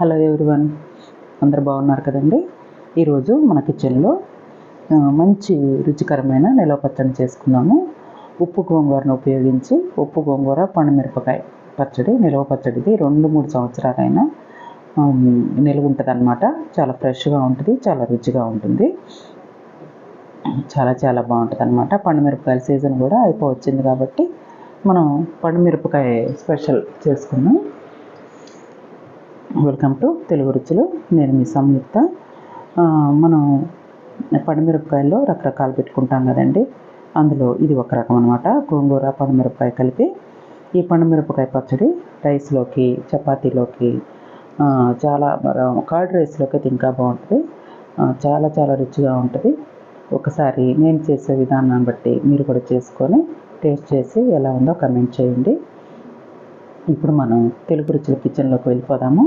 Hello everyone అందరు బాగున్నారు కదండి? ఈరోజు మన కిచెన్లో మంచి రుచికరమైన నిలవ పచ్చడి చేసుకున్నాము. ఉప్పు గోంగూరను ఉపయోగించి ఉప్పు గోంగూర పండుమిరపకాయ పచ్చడి నిలవ పచ్చడిది రెండు మూడు సంవత్సరాలైనా ఆమ్, నిలువ ఉంటుంది అనమాట చాలా ఫ్రెష్గా ఉంటుంది చాలా రుచిగా ఉంటుంది. చాలా చాలా బాగుంటుంది అనమాట పండుమిరపకాయల సీజన్ కూడా అయిపోవచ్చింది కాబట్టి మనం పండుమిరపకాయ స్పెషల్ చేసుకున్నాం. వెల్కమ్ టు తెలుగు రుచులు నేను మీ సంయుక్త. మనం పండుమిరపకాయల్లో రకరకాలు పెట్టుకుంటాం కదండి. అందులో ఇది ఒక రకం అనమాట గోంగూర పండుమిరపకాయ కలిపి ఈ పండుమిరపకాయ పచ్చడి రైస్లోకి చపాతీలోకి చాలా కర్డ్ రైస్లోకి అయితే ఇంకా బాగుంటుంది చాలా చాలా రుచిగా ఉంటుంది. ఒకసారి నేను చేసే విధానాన్ని బట్టి మీరు కూడా చేసుకొని టేస్ట్ చేసి ఎలా ఉందో కమెంట్ చేయండి. ఇప్పుడు మనం తెలుగు రుచుల కిచెన్లోకి వెళ్ళిపోదాము.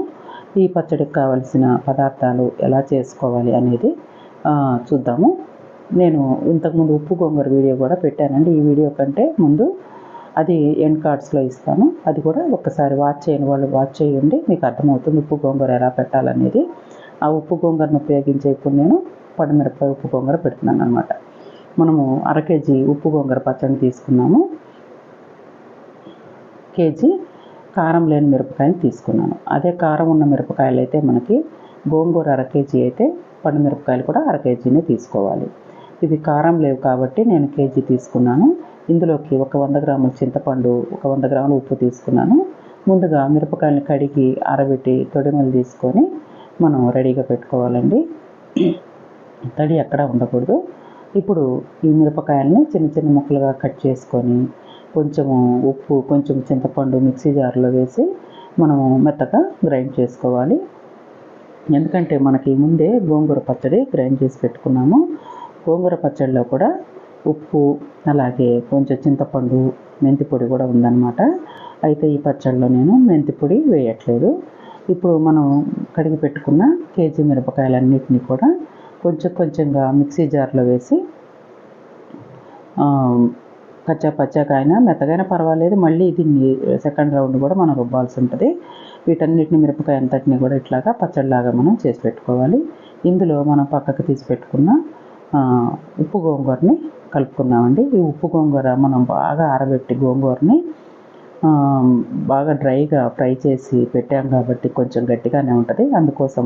ఈ పచ్చడికి కావలసిన పదార్థాలు ఎలా చేసుకోవాలి అనేది చూద్దాము. నేను ఇంతకుముందు ఉప్పు గోంగూర వీడియో కూడా పెట్టానండి. ఈ వీడియో కంటే ముందు అది ఎండ్ కార్డ్స్లో ఇస్తాను. అది కూడా ఒక్కసారి వాచ్ చేయని వాళ్ళు వాచ్ చేయండి. మీకు అర్థమవుతుంది ఉప్పు గొంగర ఎలా పెట్టాలనేది. ఆ ఉప్పు గొంగరను ఉపయోగించే ఇప్పుడు నేను పండుమిరపకాయ ఉప్పు గొంగర పెడుతున్నాను అనమాట మనము అర కేజీ ఉప్పు గొంగర పచ్చడి తీసుకున్నాము. కేజీ కారం లేని మిరపకాయలు తీసుకున్నాను. అదే కారం ఉన్న మిరపకాయలు అయితే మనకి గోంగూర అర కేజీ అయితే పండు మిరపకాయలు కూడా అర కేజీనే తీసుకోవాలి. ఇవి కారం లేవు కాబట్టి నేను కేజీ తీసుకున్నాను. ఇందులోకి ఒక వంద గ్రాముల చింతపండు ఒక వంద గ్రాముల ఉప్పు తీసుకున్నాను. ముందుగా మిరపకాయలను కడిగి ఆరబెట్టి తొడిమలు తీసుకొని మనం రెడీగా పెట్టుకోవాలండి. తడి ఎక్కడా ఉండకూడదు. ఇప్పుడు ఈ మిరపకాయల్ని చిన్న చిన్న ముక్కలుగా కట్ చేసుకొని కొంచెము ఉప్పు కొంచెం చింతపండు మిక్సీ జార్లో వేసి మనము మెత్తగా గ్రైండ్ చేసుకోవాలి. ఎందుకంటే మనకి ముందే గోంగూర పచ్చడి గ్రైండ్ చేసి పెట్టుకున్నాము. గోంగూర పచ్చడిలో కూడా ఉప్పు అలాగే కొంచెం చింతపండు మెంతి పొడి కూడా ఉందన్నమాట. అయితే ఈ పచ్చడిలో నేను మెంతి పొడి వేయట్లేదు. ఇప్పుడు మనం కడిగి పెట్టుకున్న కేజీ మిరపకాయలన్నిటిని కూడా కొంచెం కొంచెంగా మిక్సీ జార్లో వేసి కచ్చా పచ్చాకైనా మెత్తగైనా పర్వాలేదు. మళ్ళీ దీన్ని సెకండ్ రౌండ్ కూడా మనం రుబ్బాల్సి ఉంటుంది. వీటన్నిటిని మిరపకాయ అంతటిని కూడా ఇట్లాగా పచ్చడిలాగా మనం చేసి పెట్టుకోవాలి. ఇందులో మనం పక్కకు తీసి పెట్టుకున్న ఉప్పు గోంగూరని కలుపుకుందామండి. ఈ ఉప్పు గోంగూర మనం బాగా ఆరబెట్టి గోంగూరని బాగా డ్రైగా ఫ్రై చేసి పెట్టాం కాబట్టి కొంచెం గట్టిగానే ఉంటుంది. అందుకోసం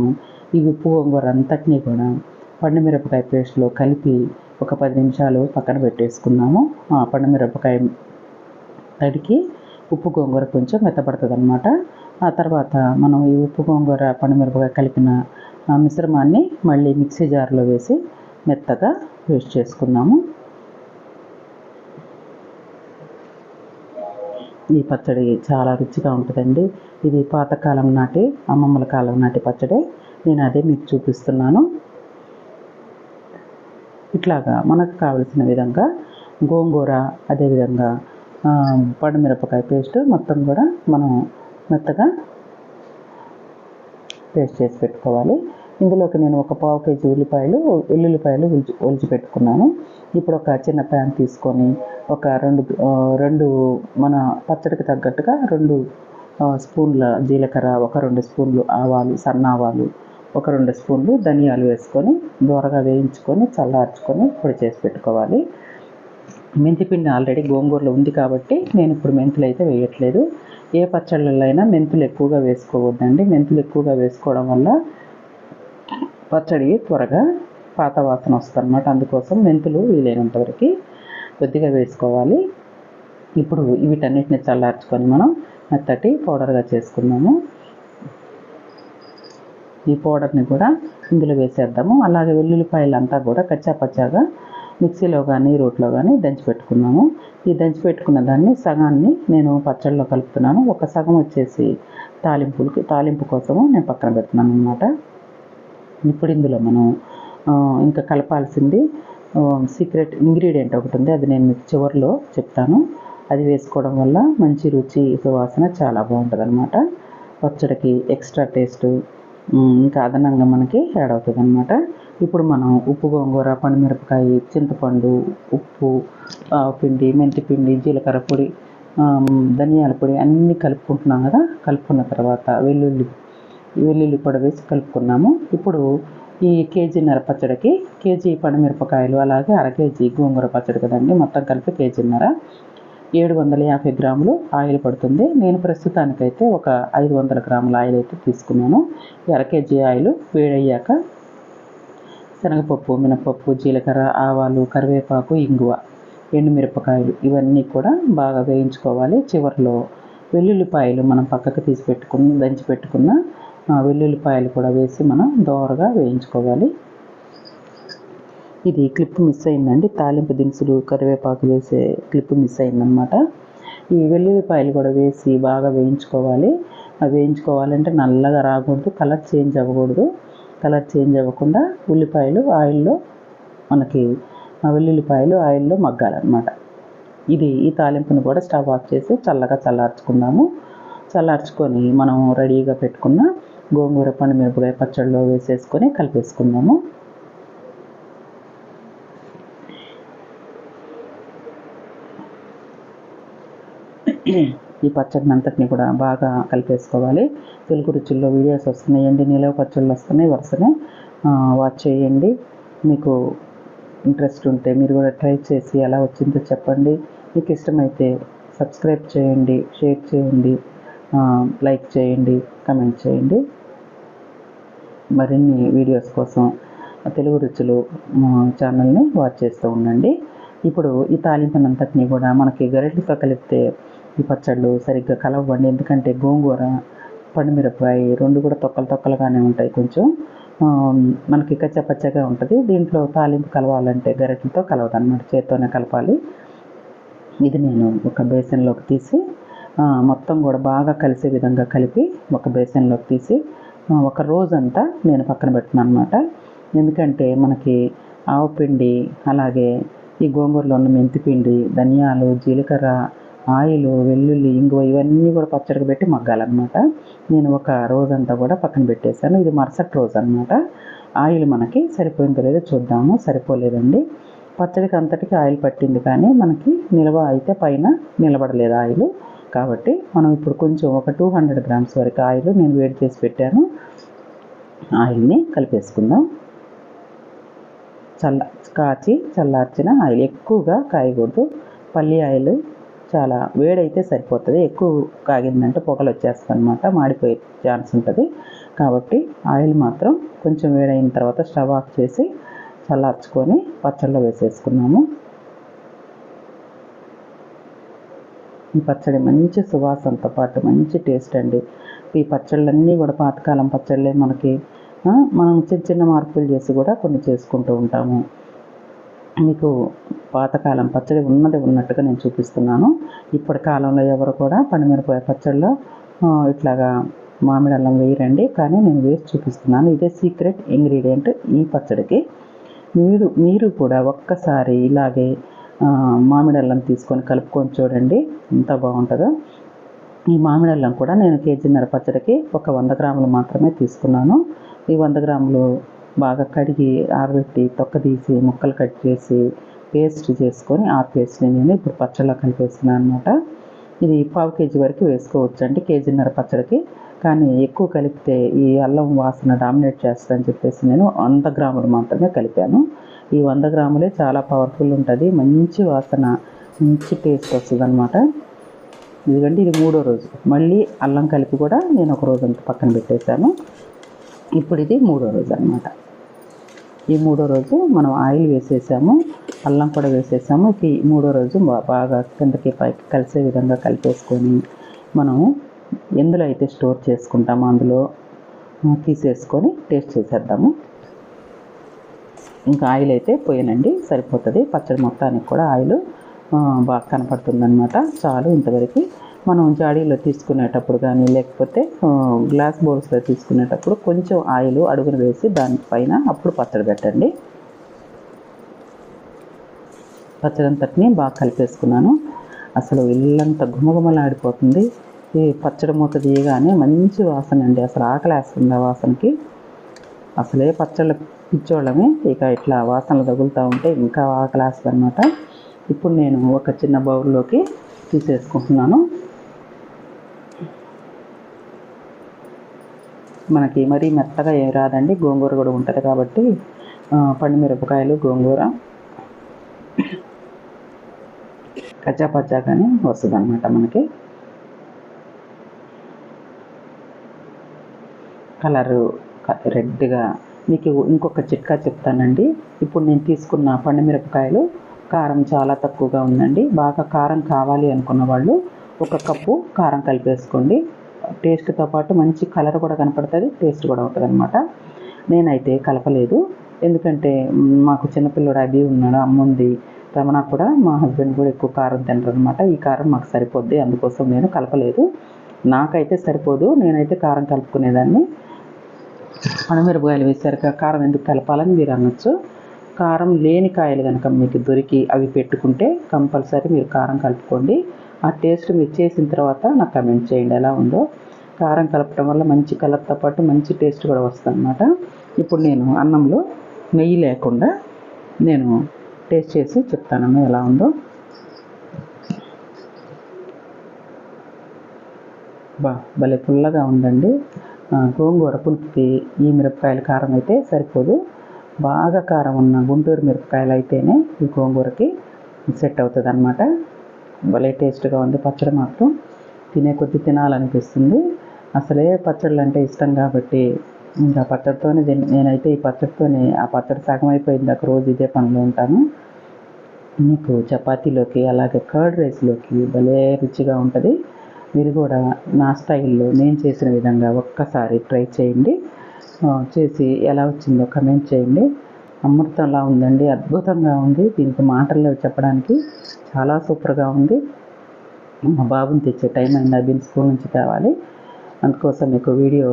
ఈ ఉప్పు గోంగూర అంతటినీ కూడా పండు మిరపకాయ పేస్ట్లో కలిపి ఒక పది నిమిషాలు పక్కన పెట్టేసుకున్నాము. ఆ పండు మిరపకాయ తడికి ఉప్పు గోంగూర కొంచెం మెత్తపడుతుంది అనమాట ఆ తర్వాత మనం ఈ ఉప్పు గోంగూర పండుమిరపకాయ కలిపిన మిశ్రమాన్ని మళ్ళీ మిక్సీ జార్లో వేసి మెత్తగా పేస్ట్ చేసుకుందాము ఈ పచ్చడి చాలా రుచిగా ఉంటుందండి. ఇది పాతకాలం నాటి అమ్మమ్మల కాలం నాటి పచ్చడి. నేను అదే మీకు చూపిస్తున్నాను. ఇట్లాగా మనకు కావలసిన విధంగా గోంగూర అదేవిధంగా ఆ, పండుమిరపకాయ పేస్ట్ మొత్తం కూడా మనం మెత్తగా పేస్ట్ చేసి పెట్టుకోవాలి. ఇందులోకి నేను ఒక పావు కేజీ ఉల్లిపాయలు వెల్లుల్లిపాయలు ఒలిచి ఒలిచి పెట్టుకున్నాను. ఇప్పుడు ఒక చిన్న ప్యాన్ తీసుకొని ఒక రెండు రెండు మన పచ్చడికి తగ్గట్టుగా రెండు స్పూన్ల జీలకర్ర ఒక రెండు స్పూన్లు ఆవాలు సన్న ఆవాలు ఒక రెండు స్పూన్లు ధనియాలు వేసుకొని దూరగా వేయించుకొని చల్లార్చుకొని పొడి చేసి పెట్టుకోవాలి. మెంతిపిండి ఆల్రెడీ గోంగూరలో ఉంది కాబట్టి నేను ఇప్పుడు మెంతులు అయితే వేయట్లేదు. ఏ పచ్చళ్ళల్లో అయినా మెంతులు ఎక్కువగా వేసుకోవద్దండి. మెంతులు ఎక్కువగా వేసుకోవడం వల్ల పచ్చడి త్వరగా పాత వాసన వస్తుంది అనమాట అందుకోసం మెంతులు వీలైనంత వరకు కొద్దిగా వేసుకోవాలి. ఇప్పుడు వీటన్నిటిని చల్లార్చుకొని మనం మెత్తటి పౌడర్గా చేసుకున్నాము ఈ పౌడర్ని కూడా ఇందులో వేసేద్దాము. అలాగే వెల్లుల్లిపాయలు అంతా కూడా కచ్చాపచ్చాగా మిక్సీలో కానీ రోట్లో కానీ దంచి పెట్టుకున్నాము. ఈ దంచి పెట్టుకున్న దాన్ని సగాన్ని నేను పచ్చళ్ళలో కలుపుతున్నాను. ఒక సగం వచ్చేసి తాలింపులకి తాలింపు కోసము నేను పక్కన పెడుతున్నాను అనమాట ఇప్పుడు ఇందులో మనం ఇంకా కలపాల్సింది సీక్రెట్ ఇంగ్రీడియంట్ ఒకటి ఉంది. అది నేను మీకు చివరిలో చెప్తాను. అది వేసుకోవడం వల్ల మంచి రుచి సువాసన చాలా బాగుంటుంది అనమాట పచ్చడికి ఎక్స్ట్రా టేస్ట్ ఇంకా అదనంగా మనకి యాడ్ అవుతుంది అనమాట ఇప్పుడు మనం ఉప్పు గోంగూర పండుమిరపకాయ చింతపండు ఉప్పు ఆవు పిండి మెంతిపిండి జీలకర్ర పొడి ధనియాల పొడి అన్నీ కలుపుకుంటున్నాం కదా? కలుపుకున్న తర్వాత వెల్లుల్లి వెల్లుల్లి కూడా వేసి కలుపుకున్నాము. ఇప్పుడు ఈ కేజీన్నర పచ్చడికి కేజీ పండుమిరపకాయలు అలాగే అర కేజీ గోంగూర పచ్చడి కదండి మొత్తం కలిపి కేజీన్నర ఏడు వందల యాభై గ్రాములు ఆయిల్ పడుతుంది. నేను ప్రస్తుతానికైతే ఒక ఐదు వందల గ్రాముల ఆయిల్ అయితే తీసుకున్నాను. ఈ అర కేజీ ఆయిల్ వేడయ్యాక శనగపప్పు మినపప్పు జీలకర్ర ఆవాలు కరివేపాకు ఇంగువ ఎండుమిరపకాయలు ఇవన్నీ కూడా బాగా వేయించుకోవాలి. చివరిలో వెల్లుల్లిపాయలు మనం పక్కకు తీసి పెట్టుకుని దంచి పెట్టుకున్న వెల్లుల్లిపాయలు కూడా వేసి మనం దోరగా వేయించుకోవాలి. ఇది క్లిప్ మిస్ అయిందండి. తాలింపు దినుసులు కరివేపాకు వేసే క్లిప్ మిస్ అయిందనమాట ఈ వెల్లుల్లిపాయలు కూడా వేసి బాగా వేయించుకోవాలి. అవి వేయించుకోవాలంటే నల్లగా రాకూడదు కలర్ చేంజ్ అవ్వకూడదు. కలర్ చేంజ్ అవ్వకుండా ఉల్లిపాయలు ఆయిల్లో మనకి ఆ వెల్లుల్లిపాయలు ఆయిల్లో మగ్గాలన్నమాట. ఇది ఈ తాలింపును కూడా స్టవ్ ఆఫ్ చేసి చల్లగా చల్లార్చుకుందాము. చల్లార్చుకొని మనం రెడీగా పెట్టుకున్న గోంగూర పండు మిరపకాయ పచ్చడిలో వేసేసుకొని కలిపేసుకుందాము. ఈ పచ్చడిని అంతటిని కూడా బాగా కలిపేసుకోవాలి. తెలుగు రుచుల్లో వీడియోస్ వస్తున్నాయండి. నిలవ పచ్చళ్ళు వస్తున్నాయి వరుసనే. వాచ్ చేయండి. మీకు ఇంట్రెస్ట్ ఉంటే మీరు కూడా ట్రై చేసి ఎలా వచ్చిందో చెప్పండి. మీకు ఇష్టమైతే సబ్స్క్రైబ్ చేయండి షేర్ చేయండి లైక్ చేయండి కమెంట్ చేయండి. మరిన్ని వీడియోస్ కోసం తెలుగు రుచులు ఛానల్ని వాచ్ చేస్తూ ఉండండి. ఇప్పుడు ఈ తాలింపునంతటిని కూడా మనకి గరిటెతో కలిపితే ఈ పచ్చళ్ళు సరిగ్గా కలవండి ఎందుకంటే గోంగూర పండుమిరపకాయ రెండు కూడా తొక్కలు తొక్కలుగానే ఉంటాయి కొంచెం. మనకి మనకి కచ్చపచ్చగా ఉంటుంది. దీంట్లో తాలింపు కలవాలంటే గరిటెతో కలవదన్నమాట చేత్తోనే కలపాలి. ఇది నేను ఒక బేసన్లోకి తీసి మొత్తం కూడా బాగా కలిసే విధంగా కలిపి ఒక బేసన్లోకి తీసి ఒక రోజంతా నేను పక్కన పెడుతున్నాను అనమాట ఎందుకంటే మనకి ఆవు పిండి అలాగే ఈ గోంగూరలో ఉన్న మెంతి పిండి ధనియాలు జీలకర్ర ఆయిల్ వెల్లుల్లి ఇంగువ ఇవన్నీ కూడా పచ్చడికి పెట్టి మగ్గాలన్నమాట. నేను ఒక రోజంతా కూడా పక్కన పెట్టేశాను. ఇది మరుసటి రోజు అనమాట ఆయిల్ మనకి సరిపోయిందో లేదో చూద్దాము. సరిపోలేదండి. పచ్చడికి అంతటికి ఆయిల్ పట్టింది కానీ మనకి నిల్వ అయితే పైన నిలబడలేదు ఆయిల్. కాబట్టి మనం ఇప్పుడు కొంచెం ఒక టూ హండ్రెడ్ గ్రామ్స్ వరకు ఆయిల్ నేను వేడి చేసి పెట్టాను. ఆయిల్ని కలిపేసుకుందాం. చల్ల కాచి చల్లార్చిన ఆయిల్. ఎక్కువగా కాయకూడదు. పల్లి ఆయిల్ చాలా వేడైతే సరిపోతుంది. ఎక్కువ కాగిందంటే పొగలు వచ్చేస్తుంది అనమాట మాడిపోయే ఛాన్స్ ఉంటుంది. కాబట్టి ఆయిల్ మాత్రం కొంచెం వేడైన తర్వాత స్టవ్ ఆఫ్ చేసి చల్లార్చుకొని పచ్చళ్ళలో వేసేసుకున్నాము. ఈ పచ్చడి మంచి సువాసనతో పాటు మంచి టేస్ట్ అండి. ఈ పచ్చళ్ళన్నీ కూడా పాతకాలం పచ్చళ్ళే మనకి మనం చిన్న చిన్న మార్పులు చేసి కూడా కొన్ని చేసుకుంటూ ఉంటాము. మీకు పాతకాలం పచ్చడి ఉన్నది ఉన్నట్టుగా నేను చూపిస్తున్నాను. ఇప్పటి కాలంలో ఎవరు కూడా పండుమిరపకాయ పచ్చడిలో ఇట్లాగా మామిడి అల్లం వేయరండి. కానీ నేను వేసి చూపిస్తున్నాను. ఇదే సీక్రెట్ ఇంగ్రీడియంట్ ఈ పచ్చడికి. మీరు మీరు కూడా ఒక్కసారి ఇలాగే మామిడి అల్లం తీసుకొని కలుపుకొని చూడండి. ఎంత బాగుంటుందో. ఈ మామిడి అల్లం కూడా నేను కేజీన్నర పచ్చడికి ఒక వంద గ్రాములు మాత్రమే తీసుకున్నాను. ఈ వంద గ్రాములు బాగా కడిగి ఆరబెట్టి తొక్కదీసి ముక్కలు కట్ చేసి పేస్ట్ చేసుకొని ఆ పేస్ట్ని నేను ఇప్పుడు పచ్చళ్ళ కలిపేస్తున్నాను అనమాట ఇది పావు కేజీ వరకు వేసుకోవచ్చు అంటే కేజీన్నర పచ్చడికి. కానీ ఎక్కువ కలిపితే ఈ అల్లం వాసన డామినేట్ చేస్తుందని చెప్పేసి నేను వంద గ్రాములు మాత్రమే కలిపాను. ఈ వంద గ్రాములే చాలా పవర్ఫుల్ ఉంటుంది మంచి వాసన మంచి టేస్ట్ వస్తుంది అనమాట ఎందుకంటే ఇది మూడో రోజు. మళ్ళీ అల్లం కలిపి కూడా నేను ఒక రోజు అంతా పక్కన పెట్టేశాను. ఇప్పుడు ఇది మూడో రోజు అనమాట ఈ మూడో రోజు మనం ఆయిల్ వేసేసాము అల్లం కూడా వేసేసాము. ఇక ఈ మూడో రోజు బాగా కిందకి పైకి కలిసే విధంగా కలిపేసుకొని మనం ఎందులో అయితే స్టోర్ చేసుకుంటామో అందులో తీసేసుకొని టేస్ట్ చేసేద్దాము. ఇంకా ఆయిల్ అయితే పోయినండి సరిపోతుంది. పచ్చడి మొత్తానికి కూడా ఆయిల్ బాగా కనపడుతుందన్నమాట. చాలు ఇంతవరకు. మనం జాడీలో తీసుకునేటప్పుడు కానీ లేకపోతే గ్లాస్ బౌల్స్లో తీసుకునేటప్పుడు కొంచెం ఆయిల్ అడుగున వేసి దానిపైన అప్పుడు పచ్చడి పెట్టండి. పచ్చడి అంతటిని బాగా కలిపేసుకున్నాను. అసలు ఇల్లంత గుమగుమలాడిపోతుంది ఈ పచ్చడి మూత తీయగానే మంచి వాసన అండి. అసలు ఆకలేస్తుంది ఆ వాసనకి. అసలే పచ్చళ్ళ పిచ్చోళ్ళమే. ఇక ఇట్లా వాసనలు తగులుతూ ఉంటే ఇంకా ఆకలేస్తుంది అనమాట ఇప్పుడు నేను ఒక చిన్న బౌల్లోకి తీసేసుకుంటున్నాను. మనకి మరీ మెత్తగా ఏం రాదండి. గోంగూర కూడా ఉంటుంది కాబట్టి పండు మిరపకాయలు గోంగూర కచ్చా పచ్చాగానే వస్తుంది అనమాట మనకి. కలరు రెడ్గా మీకు ఇంకొక చిట్కా చెప్తానండి. ఇప్పుడు నేను తీసుకున్న పండు మిరపకాయలు కారం చాలా తక్కువగా ఉందండి. బాగా కారం కావాలి అనుకున్న వాళ్ళు ఒక కప్పు కారం కలిపేసుకోండి. టేస్ట్తో పాటు మంచి కలర్ కూడా కనపడుతుంది టేస్ట్ కూడా ఉంటుంది అనమాట నేనైతే కలపలేదు. ఎందుకంటే మాకు చిన్నపిల్లడు అభి ఉన్నాడు అమ్మ ఉంది. రమణ కూడా మా హస్బెండ్ కూడా ఎక్కువ కారం తింటారు అనమాట ఈ కారం మాకు సరిపోద్ది అందుకోసం నేను కలపలేదు. నాకైతే సరిపోదు నేనైతే కారం కలుపుకునేదాన్ని. మిరపకాయలు వేసారు కారం ఎందుకు కలపాలని మీరు అనొచ్చు. కారం లేని కాయలు కనుక మీకు దొరికి అవి పెట్టుకుంటే కంపల్సరీ మీరు కారం కలుపుకోండి. ఆ టేస్ట్ మీరు చేసిన తర్వాత నాకు కమెంట్ చేయండి. ఎలా ఉందో. కారం కలపడం వల్ల మంచి కలర్తో పాటు మంచి టేస్ట్ కూడా వస్తుంది అనమాట ఇప్పుడు నేను అన్నంలో నెయ్యి లేకుండా నేను టేస్ట్ చేసి చెప్తాను ఎలా ఉందో. బా భలే పుల్లగా ఉందండి. గోంగూర పులుపుకి ఈ మిరపకాయల కారం అయితే సరిపోదు. బాగా కారం ఉన్న గుంటూరు మిరపకాయలు అయితేనే ఈ గోంగూరకి సెట్ అవుతుంది అనమాట భలే టేస్ట్గా ఉంది. పచ్చడి మాత్రం తినే కొద్ది తినాలనిపిస్తుంది. అసలే పచ్చళ్ళు అంటే ఇష్టం కాబట్టి ఇంకా పచ్చడితోనే తిన్- నేనైతే ఈ పచ్చడితోనే ఆ పచ్చడి సగం అయిపోయింది ఒక రోజు ఇదే పనిలో ఉంటాను. మీకు చపాతీలోకి అలాగే కర్డ్ రైస్లోకి భలే రుచిగా ఉంటుంది. మీరు కూడా నా స్టైల్లో నేను చేసిన విధంగా ఒక్కసారి ట్రై చేయండి. చేసి ఎలా వచ్చిందో కమెంట్ చేయండి. అమృతంలా ఉందండి అద్భుతంగా ఉంది. దీనికి మాటల్లో చెప్పడానికి చాలా సూపర్గా ఉంది. మా బాబుని తెచ్చే టైం అయింది అభిని స్కూల్ నుంచి తేవాలి. అందుకోసం మీకు వీడియో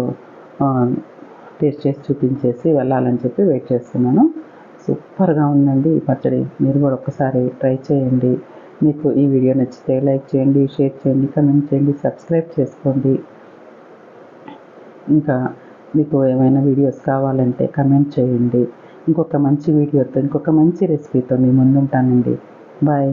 టేస్ట్ చేసి చూపించేసి వెళ్ళాలని చెప్పి వెయిట్ చేస్తున్నాను. సూపర్గా ఉందండి ఈ పచ్చడి. మీరు కూడా ఒక్కసారి ట్రై చేయండి. మీకు ఈ వీడియో నచ్చితే లైక్ చేయండి షేర్ చేయండి కమెంట్ చేయండి సబ్స్క్రైబ్ చేసుకోండి. ఇంకా మీకు ఏమైనా వీడియోస్ కావాలంటే కమెంట్ చేయండి. ఇంకొక మంచి వీడియోతో ఇంకొక మంచి రెసిపీతో మీ ముందుంటానండి. బాయ్